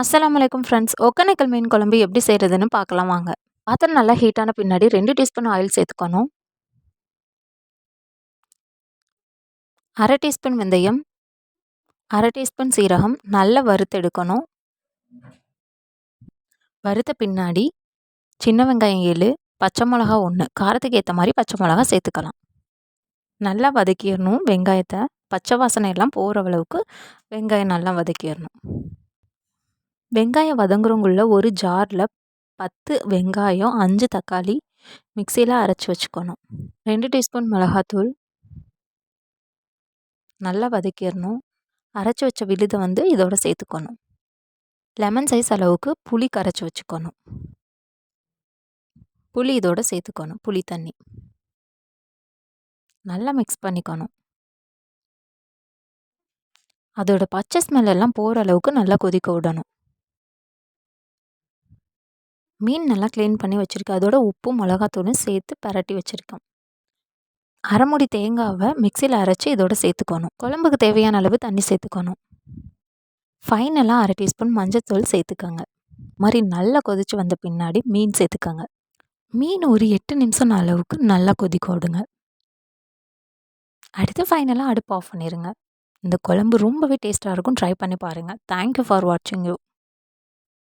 அஸ்ஸலாமு அலைக்கும் ஃப்ரெண்ட்ஸ் ஒக்கனைக்கல் மீன் குழம்பு எப்படி செய்கிறதுன்னு பார்க்கலாம் வாங்க. பாத்திரம் நல்லா ஹீட்டான பின்னாடி ரெண்டு டீஸ்பூன் ஆயில் சேர்த்துக்கணும். அரை டீஸ்பூன் வெந்தயம் அரை டீஸ்பூன் சீரகம் நல்லா வறுத்தெடுக்கணும் வறுத்த பின்னாடி சின்ன வெங்காயம் ஏழு பச்சை மிளகா ஒன்று காரத்துக்கு ஏற்ற மாதிரி பச்சை மிளகா சேர்த்துக்கலாம். நல்லா வதக்கிடணும் வெங்காயத்தை. பச்சை வாசனை எல்லாம் போகிற அளவுக்கு வெங்காயம் நல்லா வதக்கிடணும். வெங்காயம் வதங்குறவங்குள்ள ஒரு ஜாரில் பத்து வெங்காயம் அஞ்சு தக்காளி மிக்சியில் அரைச்சி வச்சுக்கணும். ரெண்டு டீஸ்பூன் மிளகாத்தூள். நல்லா வதக்கிடணும். அரைச்சி வச்ச விழுதை வந்து இதோட சேர்த்துக்கணும். லெமன் சைஸ் அளவுக்கு புளி கரைச்சி வச்சுக்கணும். புளி இதோட சேர்த்துக்கணும். புளி தண்ணி. நல்லா மிக்ஸ் பண்ணிக்கணும். அதோட பச்சை ஸ்மெல் எல்லாம் போகிற அளவுக்கு நல்லா கொதிக்க விடணும். மீன் நல்லா க்ளீன் பண்ணி வச்சுருக்கேன். அதோட உப்பும் மிளகாத்தூளும் சேர்த்து பரட்டி வச்சுருக்கேன். அரைமுடி தேங்காவை மிக்சியில் அரைச்சி இதோட சேர்த்துக்கணும். குழம்புக்கு தேவையான அளவு தண்ணி சேர்த்துக்கணும். ஃபைனலாக அரை டீஸ்பூன் மஞ்சத்தூள் சேர்த்துக்கோங்க. மாதிரி நல்லா கொதித்து வந்த பின்னாடி மீன் சேர்த்துக்கோங்க. மீன் ஒரு எட்டு நிமிஷம் அளவுக்கு நல்லா கொதிக்க விடுங்க. அடுத்து ஃபைனலாக அடுப்பு ஆஃப் பண்ணிடுங்க இந்த குழம்பு ரொம்பவே டேஸ்ட்டாக இருக்கும். ட்ரை பண்ணி பாருங்கள் தேங்க்யூ ஃபார் வாட்சிங் யூ